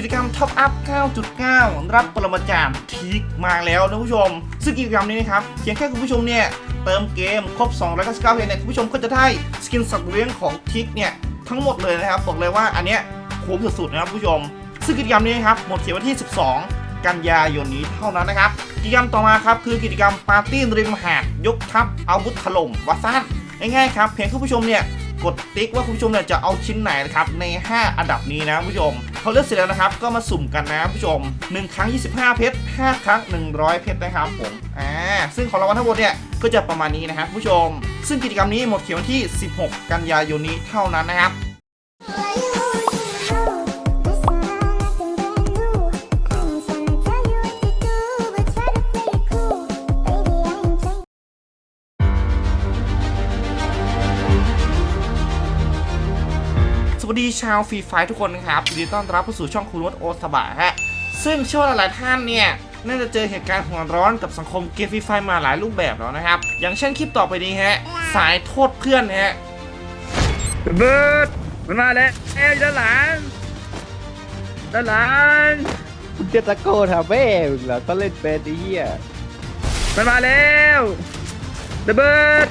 กิจกรรมท็อปอัพ 9.9 รับปรมาจารย์ทีกมาแล้วนะผู้ชม ซึ่งกิจกรรมนี้นะครับเพียงแค่คุณผู้ชมเนี่ยเติมเกมครบ 299เพลงเนี่ยคุณผู้ชมก็จะได้สกินสัตว์เลี้ยงของทิกเนี่ยทั้งหมดเลยนะครับบอกเลยว่าอันเนี้ยคุ้มสุดๆนะครับผู้ชม ซึ่งกิจกรรมนี้นะครับหมดเขตวันที่ 12 กันยายนนี้เท่านั้นนะครับกิจกรรมต่อมาครับคือกิจกรรมปาร์ตี้ริมหาดยกทัพอาวุธถล่มวัดซ่นง่ายๆครับเพียงคุณผู้ชมเนี่ย กดติ๊กว่าคุณผู้ชมเนี่ยจะเอาชิ้นไหนนะครับใน 5 อันดับนี้นะคุณผู้ชมเขาเลือกเสร็จแล้วนะครับ ก็มาสุ่มกันนะคุณผู้ชม 1 ครั้ง 25 เพชร 5 ครั้ง 100 เพชรนะครับผมอ่าซึ่งของรางวัลทั้งหมดเนี่ยก็จะประมาณนี้นะครับคุณผู้ชม ซึ่งกิจกรรมนี้หมดเขตวันที่ 16 กันยายนนี้เท่านั้นนะครับ ชาวฟรีไฟทุกคนนะครับยินดีต้อนรับเข้าสู่ช่องคุณรถโอสบะฮะซึ่งเชื่อว่าหลายๆท่านเนี่ยน่าจะเจอเหตุการณ์หัวร้อนกับสังคมเกมฟรีไฟมาหลายรูปแบบแล้วนะครับ อย่างเช่นคลิปต่อไปนี้ฮะ สายโทษเพื่อนฮะเบิร์ดมันมาแล้วเอ้ยด้านหลังด้านหลังเจตะโกนหาแม่มึงเหรอก็เล่นเป็นไอ้เหี้ยมันมาแล้วระเบิด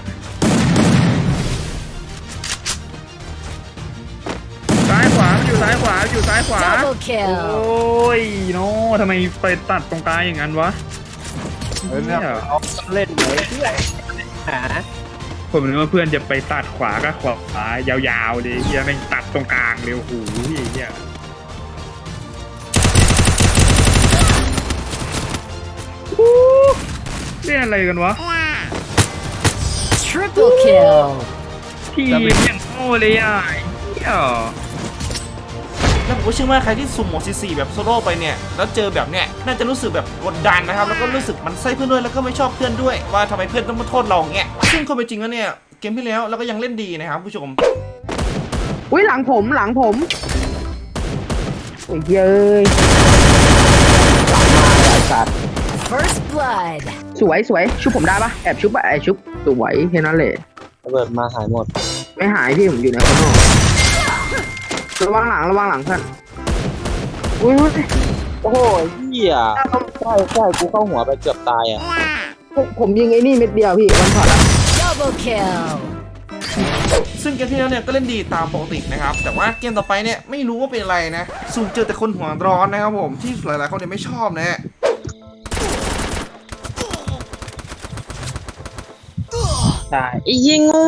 อยู่ซ้ายขวามันอยู่ซ้ายขวา Double โอ kill. ้ยโน่ทำไมไปตัดตรงกลางอย่างนั้นวะเออเนี่ยเอาเล่นไหนเพื่อหาผมนึกว่าเพื่อนจะไปตัดขวาก็ขวายาวๆเลยเฮียแม่งตัดตรงกลางเลยโอ้โหเฮียอู้เล่นอะไรกันวะ Triple kill. ทีมอย่างโง่เลยอะไอ้เหี้ยแล้วผม ก็เชื่อว่าใครที่สุ่มโหมดซีแบบโซโล่ไปเนี่ยแล้วเจอแบบเนี้ยน่าจะรู้สึกแบบกดดันนะครับแล้วก็รู้สึกหมันไส้เพื่อนด้วยแล้วก็ไม่ชอบเพื่อนด้วย ว่าทำไมเพื่อนต้องมาโทษเราเงี้ยซึ่งความเป็นจริงแล้วเนี่ยเกมที่แล้วเราก็ยังเล่นดีนะครับผู้ชมอุ้ยหลังผมหลังผมโอ้ยเย้ยหลังมาไอ้สัตว์ First blood. สวยสวยชุบผมได้ปะแอบชุบปะไอบชุบสวยแค่นั้นเลยระเบิดมาหายหมด ไม่หายพี่ผมอยู่ในข้างนอก ระวังหลังระวังหลังเพื่อนอุ้ยอุ้ยโอ้โหเหี้ยใช่ใช่กูเข้าหัวไปเกือบตายอะผมผมยิงไอ้นี่เม็ดเดียวพี่วันช็อตอะ Double kill. ซึ่งเกมที่แล้วเนี่ยก็เล่นดีตามปกตินะครับ แต่ว่าเกมต่อไปเนี่ยไม่รู้ว่าเป็นอะไรนะสุ่มเจอแต่คนหัวร้อนนะครับผมที่หลายๆคนเนี่ยไม่ชอบนะฮะใช่ไอ้ยิงงู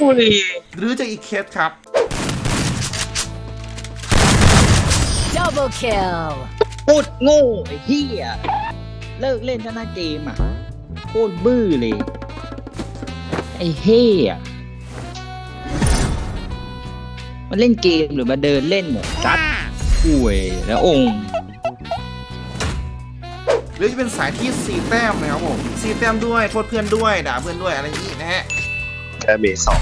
งูเลย หรือจะอีกเคสครับ Double kill. พูดโง่ไอ้เหี้ยเลิกเล่นซะหน้าเกมอะโคตรบื้อเลย ไอ้เหี้ยมาเล่นเกมหรือมาเดินเล่นเนี่ยซัดป่วยแล้วองค์หรือจะเป็นสายที่4แต้มนะครับผม4แต้มด้วยโทษเพื่อนด้วยด่าเพื่อนด้วยอะไรอย่างนี้นะฮะ แค่เบสสอง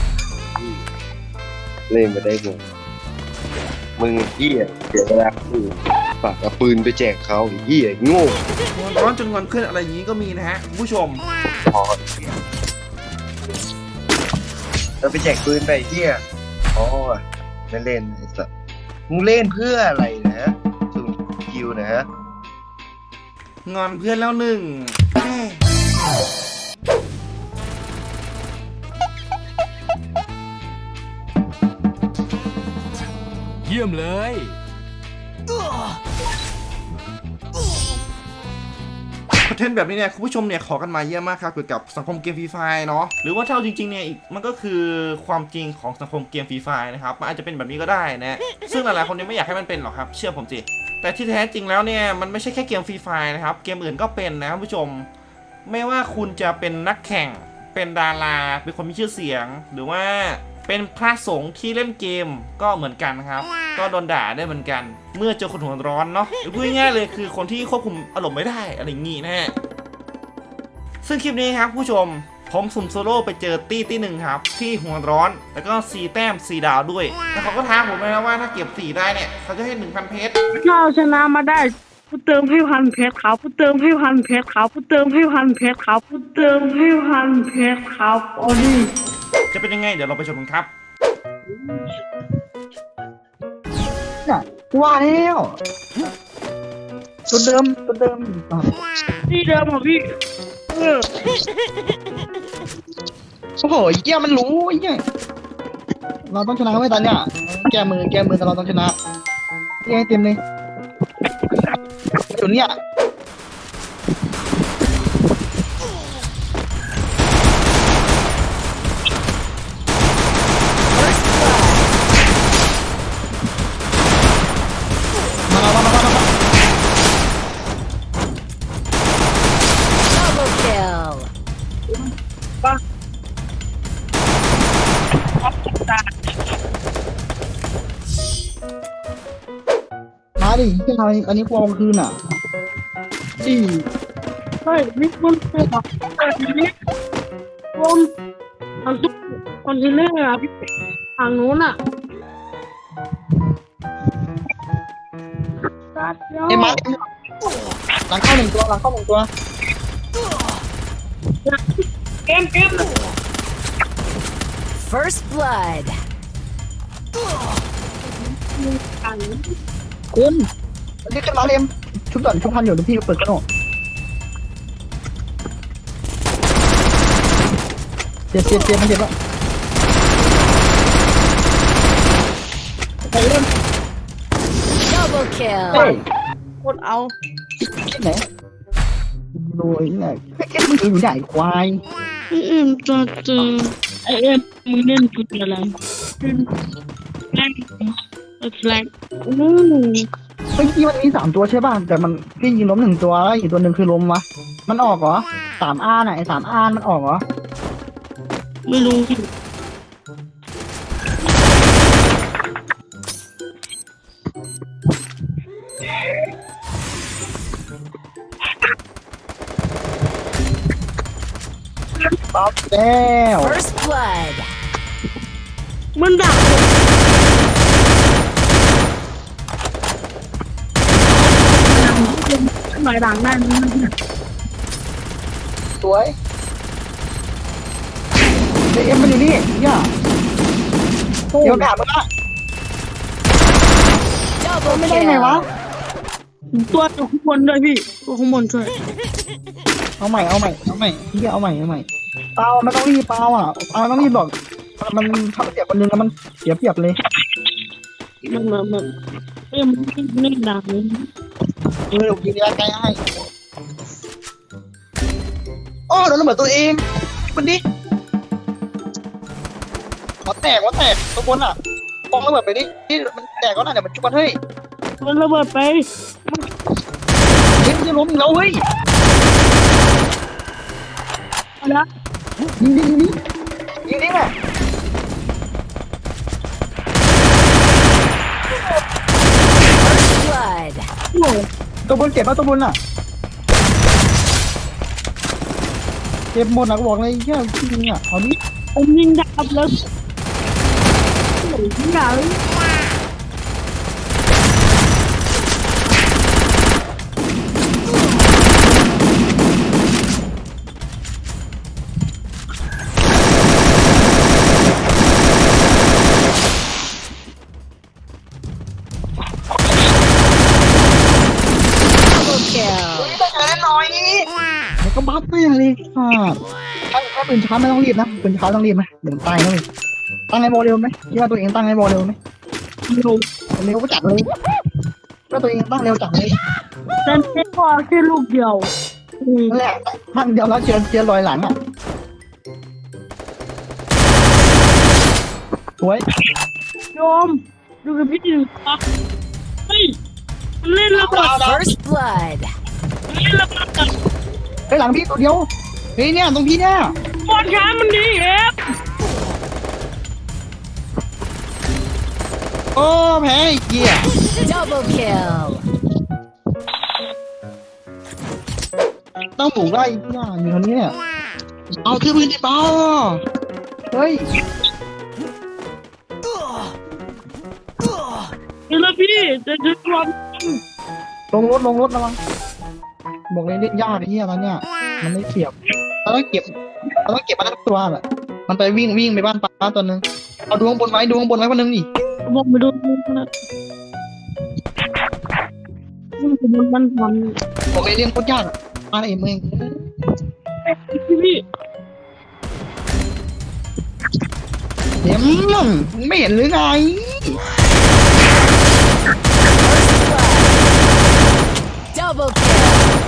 เล่นมาได้ไงมึงไอ้เหี้ยเสียเวลาปืนฝากเอาปืนไปแจกเขาไอ้เหี้ยโง่หัวร้อนจนงอนเพื่อนอะไรอย่างนี้ก็มีนะฮะคุณผู้ชม พอแล้วไปแจกปืนไปไอ้เหี้ยอ๋อไม่เล่นไอ้สัสมึงเล่นเพื่ออะไรนะสุ่มคิวนะฮะ งอนเพื่อนแล้วหนึ่ง เยี่ยมเลย คอนเทนต์แบบนี้เนี่ยคุณผู้ชมเนี่ยขอกันมาเยอะมากครับเกี่ยวกับสังคมเกมฟรีไฟเนาะหรือว่าถ้าเอาจริงๆเนี่ยอีกมันก็คือความจริงของสังคมเกมฟรีไฟนะครับมันอาจจะเป็นแบบนี้ก็ได้นะซึ่งหลายๆคนเนี่ยไม่อยากให้มันเป็นหรอกครับเชื่อผมสิแต่ที่แท้จริงแล้วเนี่ยมันไม่ใช่แค่เกมฟรีไฟนะครับเกมอื่นก็เป็นนะคุณผู้ชม ไม่ว่าคุณจะเป็นนักแข่งเป็นดารา เป็นคนมีชื่อเสียง หรือว่า เป็นพระสงฆ์ที่เล่นเกมก็เหมือนกันครับ ก็โดนด่าได้เหมือนกัน เมื่อเจอคนหัวร้อนเนาะหรือพูดง่ายๆเลยคือคนที่ควบคุมอารมณ์ไม่ได้อะไรอย่างงี้นะฮะซึ่งคลิปนี้ครับผู้ชมผมสุ่มโซโล่ไปเจอตี้ตี้หนึ่งครับ ที่หัวร้อน แล้วก็ซีแต้มซีดาวด้วย แล้วเขาก็ท้าผมเลยนะว่าถ้าเก็บสีได้เนี่ย เขาจะให้หนึ่งพันเพชรเราชนะมาได้ ผู้เติมให้พันเพชรครับผู้เติมให้พันเพชรครับผู้เติมให้พันเพชรครับผู้เติมให้พันเพชรครับโอ้นี่จะเป็นยังไง เดี๋ยวเราไปชมกันครับว่าแล้วตัวเดิมตัวเดิมอะที่เดิมของพี่เออโอ้โหไอ้เหี้ยมันรู้ไอ้เหี้ยเราต้องชนะไว้ตอนเนี้ยแกมือแกมือแต่เราต้องชนะนี่ให้เต็มเลย อยู่เนี่ยมาแล้วมามา Double kill. มาดิที่ทำอันนี้กูเอาคืนอะ ดิเฮ้ยมีคนเปิดเปิดทีนี้คนทางทุกคอนเทนเนอร์อะพี่ทางโน้นอะตัดเดียวเอ็มมาหลังเข้าหนึ่งตัวหลังเข้าหนึ่งตัวเกมเกม First blood. คุณเรียกขึ้นมาเอ็ม ชุบก่อนชุบพันอยู่เดี๋ยวพี่เปิดกระโดดเจ็บเจ็บเจ็บมันเจ็บแล้วไปเล่น Double kill. เฮ้ยกดเอาที่ไหนโดยเนี่ยไอ้เอ็มมันอยู่ไหนควายเอ็มจะเจอไอเอ็มมึงเล่นจุดอะไรจุดแรกแรกอู้ เมื่อกี้มันมีสามตัวใช่ป่ะ แต่มันพี่ยิงล้มหนึ่งตัวแล้วอีกตัวหนึ่งคือล้มวะ มันออกเหรอสามอาร์น่ะไอ้สามอาร์มันออกเหรอ ไม่รู้ป๊อปแล้ว First blood. มันดักห น่อยดังได้ไหมสวยไอ้เอ็มมันอยู่นี่ย่าเดี๋ยวด่ามึงละ Double ไม่ได้ไงวะ kill. ตัวตัวข้างบนด้วยพี่ตัวข้างบนช่วย เอาใหม่เอาใหม่เอาใหม่พี่เอาใหม่เอาใหม่เปล่าไม่ต้องรีบเปล่าอะเปล่าไม่ต้องรีบหรอกมันถ้ามันเสียคนนึงแล้วมันเสียเปรียบเลยมันมันมันเอ็มไม่ดังเลย เออเดี๋ยวกินยาไกลให้โอ้โดนระเบิดตัวเองมันดิหัวแตกหัวแตกตัวบนอะปองระเบิดไปดินี่มันแตกก็น่าเดี๋ยวมันจุกกันเฮ้ยมันระเบิดไปเฮ้ยมันจะล้มอีกแล้วเฮ้ยนะยิงดิยิงดิยิงดิแม่ First blood. โอ้ ตัวบนเก็บป่ะตัวบนอะเก็บหมดนะกูบอกเลยแค่ยิงอะเอาดิ ผมยิงดับแล้วโอ้ยยิงดับ ถ้าถ้าปืนช้าไม่ต้องรีบนะปืนช้าต้องรีบไหมเดี๋ยวมันตายนะเลยตั้งไอ้โมเร็วไหมคิดว่าตัวเองตั้งไอ้โมเร็วไหมโอ้เร็วก็จัดเลยว่าตัวเองตั้งเร็วจัดเลยแต่แค่พอแค่ลูกเดียวอืมนั่นแหละตั้งเดียวแล้วเจอเจอรอยหลังอะสวยโยมดูกับพี่หนึ่งปะเฮ้ยมันเล่นระเบิด First blood. เล่นระเบิดกับไอ้ยหลังพี่ตัวเดียวเฮ้ยเนี่ยตรงพี่เนี่ยบอลช้ามันดีเอฟโอ้แพ้ไอ้เกีย Double kill. ต้องบุกไล่ย่าอยู่คนนี้เนี่ยเอาถือปืนดิเปล่าเฮ้ยเดี๋ยวนะพี่จะจะรวมลงรถลงรถระวังบอกเลยเล่นยากไอ้เหี้ยตอนเนี้ยมันไม่เสียบ เราต้องเก็บเราต้องเก็บมาทั้งตัวแหละมันไปวิ่งวิ่งไปบ้านป้าตัวนึงเอาดวงบนไว้ดวงบนไว้คนนึงดิบอกไปดูนะมันมันมันบอกเลยเรื่องโคตรยากอะมาเองมึงพี่พี่เดี๋ยวมึงไม่เห็นหรือไง Double kill. ไอ้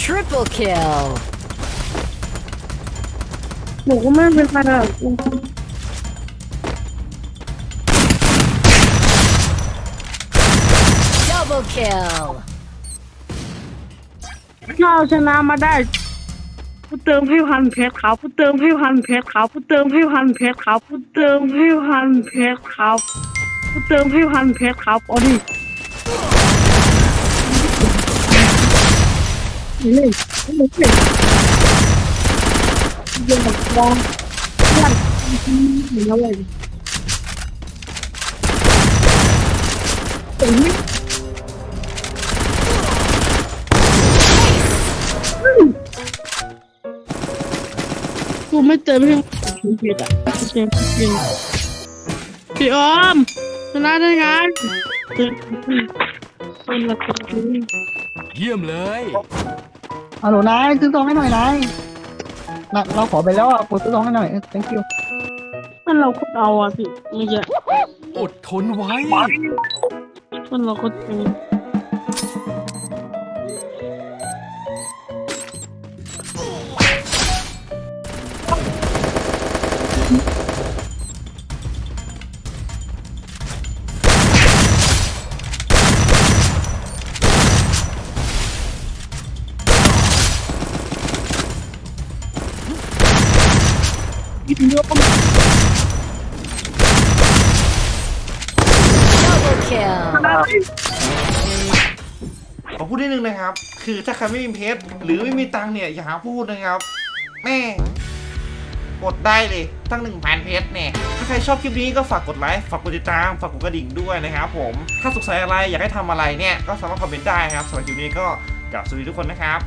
Triple kill. หนูก็ไม่เป็นไรอะ Double kill. ถ้าเอาชนะมาได้ผู้เติมให้พันเพชรครับผู้เติมให้พันเพชรครับผู้เติมให้พันเพชรครับผู้เติมให้พันเพชรครับ ผู้เติมให้พันเพชรครับเอาดิเล่นเล่นเล่นเล่นเล่นลองเล่นเล่นอะไรเอ้ยกูไม่เติมให้มันเพชรอะเกมจริงพี่ออม ชนะได้ไงเติมคนละคนเยี่ยมเลยฮัลโหลนายซื้อซองให้หน่อยนายนะเราขอไปแล้วอะกดซื้อซองให้หน่อยเออ thank you มันเราก็เอาอะพี่ไม่ใช่อดทนไว้มันเราก็เจอ Double kill. ขอพูดนิดนึงนะครับ คือถ้าใครไม่มีเพชรหรือไม่มีตังค์เนี่ยอย่าหาพูดนะครับ แม่กดได้เลยตั้งหนึ่งพันเพชรเนี่ย ถ้าใครชอบคลิปนี้ก็ฝากกดไลค์ ฝากกดติดตาม ฝากกดกระดิ่งด้วยนะครับผม ถ้าสงสัยอะไรอยากให้ทำอะไรเนี่ย ก็สามารถคอมเมนต์ได้นะครับสำหรับคลิปนี้ก็กลับสวัสดีทุกคนนะครับ